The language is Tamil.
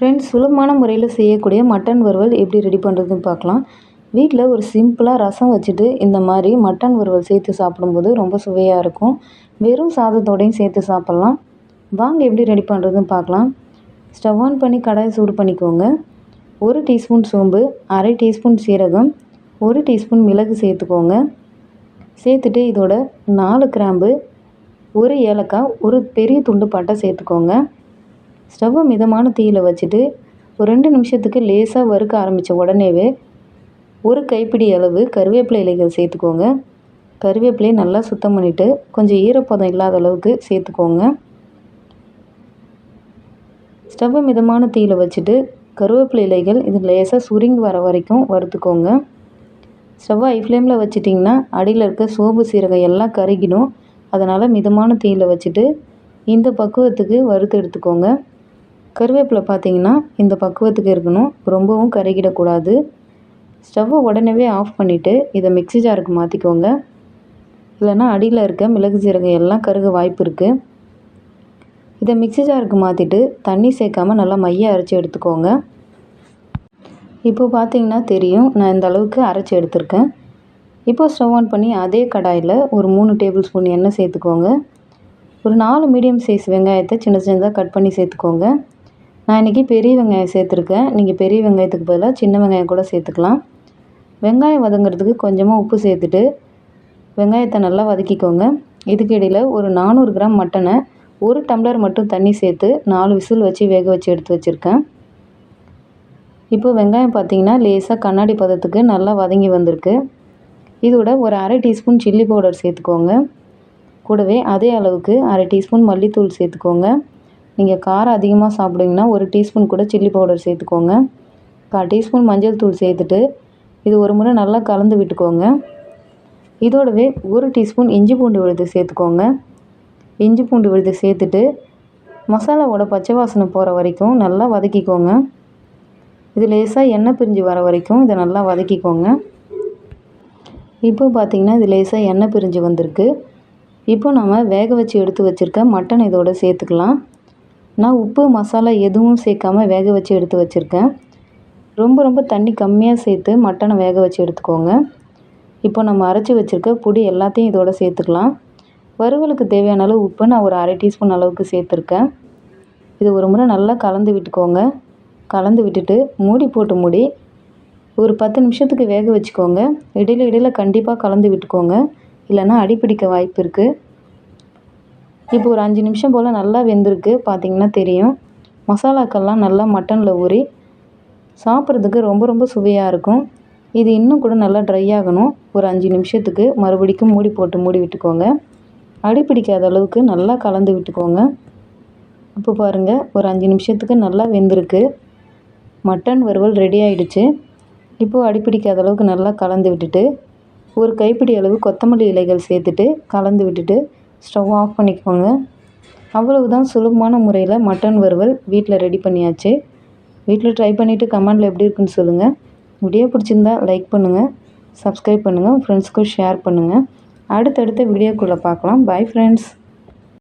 ஃப்ரெண்ட்ஸ் சுலபமான முறையில் செய்யக்கூடிய மட்டன் வறுவல் எப்படி ரெடி பண்ணுறதுன்னு பார்க்கலாம். வீட்டில் ஒரு சிம்பிளாக ரசம் வச்சுட்டு இந்த மாதிரி மட்டன் வறுவல் சேர்த்து சாப்பிடும்போது ரொம்ப சுவையாக இருக்கும். வெறும் சாதத்தோடையும் சேர்த்து சாப்பிட்லாம். வாங்க எப்படி ரெடி பண்ணுறதுன்னு பார்க்கலாம். ஸ்டவ் ஆன் பண்ணி கடாயை சூடு பண்ணிக்கோங்க. ஒரு டீஸ்பூன் சோம்பு அரை டீஸ்பூன் சீரகம் ஒரு டீஸ்பூன் மிளகு சேர்த்துக்கோங்க. சேர்த்துட்டு இதோட நாலு கிராம்பு ஒரு ஏலக்காய் ஒரு பெரிய துண்டு பட்டை சேர்த்துக்கோங்க. ஸ்டவ்வை மிதமான தீயில் வச்சுட்டு ஒரு ரெண்டு நிமிஷத்துக்கு லேசாக வறுக்க ஆரம்பித்த உடனேவே ஒரு கைப்பிடி அளவு கருவேப்பிலை இலைகள் சேர்த்துக்கோங்க. கருவேப்பிலையை நல்லா சுத்தம் பண்ணிவிட்டு கொஞ்சம் ஈரப்பதம் இல்லாத அளவுக்கு சேர்த்துக்கோங்க. ஸ்டவ்வை மிதமான தீயில் வச்சுட்டு கருவேப்பிலை இலைகள் இது லேசாக சுருங்கி வர வரைக்கும் வறுத்துக்கோங்க. ஸ்டவ்வை ஐ ஃப்ளேமில் வச்சிட்டிங்கன்னா அடியில் இருக்க சோம்பு சீரகம் எல்லாம் கருகிடும். அதனால் மிதமான தீயில் வச்சுட்டு இந்த பக்குவத்துக்கு வறுத்து எடுத்துக்கோங்க. கருவேப்பிலை பார்த்தீங்கன்னா இந்த பக்குவத்துக்கு இருக்கணும். ரொம்பவும் கருகிடக்கூடாது. ஸ்டவ்வை உடனே ஆஃப் பண்ணிவிட்டு இதை மிக்ஸி ஜாருக்கு மாற்றிக்கோங்க இல்லைன்னா அடியில் இருக்க மிளகு சீரகம் எல்லாம் கருக வாய்ப்பு இருக்குது இதை மிக்ஸி ஜாருக்கு மாற்றிட்டு தண்ணி சேர்க்காம நல்லா மைய அரைச்சி எடுத்துக்கோங்க. இப்போ பார்த்தீங்கன்னா தெரியும் நான் இந்த அளவுக்கு அரைச்சி எடுத்திருக்கேன். இப்போ ஸ்டவ் ஆன் பண்ணி அதே கடாயில் ஒரு மூணு டேபிள் ஸ்பூன் எண்ணெய் சேர்த்துக்கோங்க. ஒரு நாலு மீடியம் சைஸ் வெங்காயத்தை சின்ன சின்னதாக கட் பண்ணி சேர்த்துக்கோங்க. நான் இன்றைக்கி பெரிய வெங்காயம் சேர்த்துருக்கேன். நீங்கள் பெரிய வெங்காயத்துக்கு பதிலாக சின்ன வெங்காயம் கூட சேர்த்துக்கலாம். வெங்காயம் வதங்கிறதுக்கு கொஞ்சமாக உப்பு சேர்த்துட்டு வெங்காயத்தை நல்லா வதக்கிக்கோங்க. இதுக்கு இடையில் ஒரு நானூறு கிராம் மட்டனை ஒரு டம்ளர் மட்டும் தண்ணி சேர்த்து நாலு விசில் வச்சு வேக வச்சு எடுத்து வச்சுருக்கேன். இப்போ வெங்காயம் பார்த்தீங்கன்னா லேசாக கண்ணாடி பதத்துக்கு நல்லா வதங்கி வந்திருக்கு. இதோட ஒரு அரை டீஸ்பூன் சில்லி பவுடர் சேர்த்துக்கோங்க. கூடவே அதே அளவுக்கு அரை டீஸ்பூன் மல்லித்தூள் சேர்த்துக்கோங்க. நீங்கள் காரம் அதிகமாக சாப்பிடுவீங்கன்னா ஒரு டீஸ்பூன் கூட சில்லி பவுடர் சேர்த்துக்கோங்க. கால் டீஸ்பூன் மஞ்சள் தூள் சேர்த்துட்டு இது ஒரு முறை நல்லா கலந்து விட்டுக்கோங்க. இதோடவே ஒரு டீஸ்பூன் இஞ்சி பூண்டு விழுது சேர்த்துக்கோங்க. இஞ்சி பூண்டு விழுது சேர்த்துட்டு மசாலாவோட பச்சை வாசனை போகிற வரைக்கும் நல்லா வதக்கிக்கோங்க. இது லேசாக எண்ணெய் பிரிஞ்சு வர வரைக்கும் இதை நல்லா வதக்கிக்கோங்க. இப்போ பார்த்திங்கன்னா இது லேசாக எண்ணெய் பிரிஞ்சு வந்திருக்கு. இப்போ நம்ம வேக வச்சு எடுத்து வச்சுருக்க மட்டன் இதோட சேர்த்துக்கலாம். நான் உப்பு மசாலா எதுவும் சேர்க்காம வேக வச்சு எடுத்து வச்சுருக்கேன். ரொம்ப ரொம்ப தண்ணி கம்மியாக சேர்த்து மட்டனை வேக வச்சு எடுத்துக்கோங்க. இப்போ நம்ம அரைச்சி வச்சுருக்க பொடி எல்லாத்தையும் இதோட சேர்த்துக்கலாம். வறுவலுக்கு தேவையான அளவு உப்பு நான் ஒரு அரை டீஸ்பூன் அளவுக்கு சேர்த்துருக்கேன். இது ஒரு முறை நல்லா கலந்து விட்டுக்கோங்க. கலந்து விட்டுட்டு மூடி போட்டு மூடி ஒரு பத்து நிமிஷத்துக்கு வேக வச்சுக்கோங்க. இடையில இடையில கண்டிப்பாக கலந்து விட்டுக்கோங்க. இல்லைன்னா அடிப்பிடிக்க வாய்ப்பு இருக்குது இப்போ ஒரு அஞ்சு நிமிஷம் போல் நல்லா வெந்திருக்கு பார்த்திங்கன்னா தெரியும். மசாலாக்கள்லாம் நல்லா மட்டனில் ஊறி சாப்பிட்றதுக்கு ரொம்ப ரொம்ப சுவையாக இருக்கும். இது இன்னும் கூட நல்லா ட்ரை ஆகணும். ஒரு அஞ்சு நிமிஷத்துக்கு மறுபடிக்கும் மூடி போட்டு மூடி விட்டுக்கோங்க. அடி பிடிக்காத அளவுக்கு நல்லா கலந்து விட்டுக்கோங்க. இப்போ பாருங்கள் ஒரு அஞ்சு நிமிஷத்துக்கு நல்லா வெந்திருக்கு. மட்டன் வறுவல் ரெடி ஆகிடுச்சு இப்போது அடி பிடிக்காத அளவுக்கு நல்லா கலந்து விட்டுட்டு ஒரு கைப்பிடி அளவு கொத்தமல்லி இலைகள் சேர்த்துட்டு கலந்து விட்டுட்டு ஸ்டவ் ஆஃப் பண்ணிக்கோங்க. அவ்வளவுதான் சுலபமான முறையில் மட்டன் வறுவல் வீட்டில் ரெடி பண்ணியாச்சு. வீட்டில் ட்ரை பண்ணிவிட்டு கமெண்டில் எப்படி இருக்குன்னு சொல்லுங்கள் வீடியோ பிடிச்சிருந்தா லைக் பண்ணுங்கள் சப்ஸ்கிரைப் பண்ணுங்கள் ஃப்ரெண்ட்ஸ்க்கும் ஷேர் பண்ணுங்கள் அடுத்தடுத்த வீடியோக்குள்ளே பார்க்கலாம். Bye friends